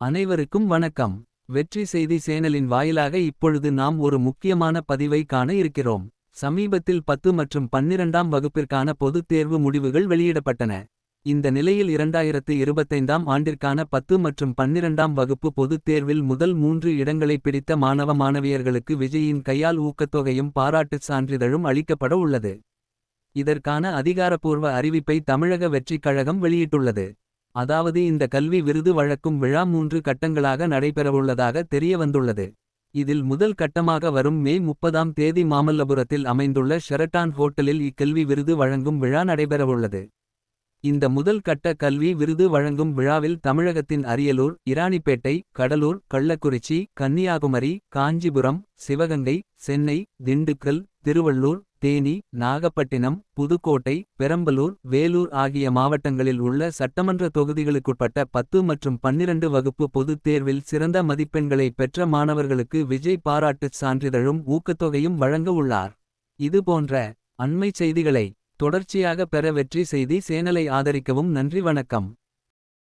அனைவருக்கும் வணக்கம். வெற்றி செய்தி சேனலின் வாயிலாக இப்பொழுது நாம் ஒரு முக்கியமான பதிவை காண இருக்கிறோம். சமீபத்தில் பத்து மற்றும் பன்னிரண்டாம் வகுப்பிற்கான பொதுத் தேர்வு முடிவுகள் வெளியிடப்பட்டன. இந்த நிலையில் இரண்டாயிரத்து இருபத்தைந்தாம் ஆண்டிற்கான பத்து மற்றும் பன்னிரண்டாம் வகுப்பு பொதுத் தேர்வில் முதல் மூன்று இடங்களை பிடித்த மாணவ மாணவியர்களுக்கு விஜயின் கையால் ஊக்கத்தொகையும் பாராட்டுச் சான்றிதழும் அளிக்கப்பட உள்ளது. இதற்கான அதிகாரப்பூர்வ அறிவிப்பை தமிழக வெற்றிக் கழகம் வெளியிட்டுள்ளது. அதாவது இந்த கல்வி விருது வழக்கும் விழா மூன்று கட்டங்களாக நடைபெறவுள்ளதாக தெரியவந்துள்ளது. இதில் முதல் கட்டமாக வரும் மே முப்பதாம் தேதி மாமல்லபுரத்தில் அமைந்துள்ள ஷெரட்டான் ஹோட்டலில் இக்கல்வி விருது வழங்கும் விழா நடைபெறவுள்ளது. இந்த முதல் கட்ட கல்வி விருது வழங்கும் விழாவில் தமிழகத்தின் அரியலூர் இராணிப்பேட்டை கடலூர் கள்ளக்குறிச்சி கன்னியாகுமரி காஞ்சிபுரம் சிவகங்கை சென்னை திண்டுக்கல் திருவள்ளூர் தேனி நாகப்பட்டினம் புதுக்கோட்டை பெரம்பலூர் வேலூர் ஆகிய மாவட்டங்களில் உள்ள சட்டமன்ற தொகுதிகளுக்குட்பட்ட பத்து மற்றும் பன்னிரண்டு வகுப்பு பொதுத் தேர்வில் சிறந்த மதிப்பெண்களை பெற்ற மாணவர்களுக்கு விஜய் பாராட்டுச் சான்றிதழும் ஊக்கத்தொகையும் வழங்க உள்ளார். இதுபோன்ற அண்மைச் செய்திகளை தொடர்ச்சியாக பெற வெற்றி செய்தி சேனலை ஆதரிக்கவும் நன்றி வணக்கம்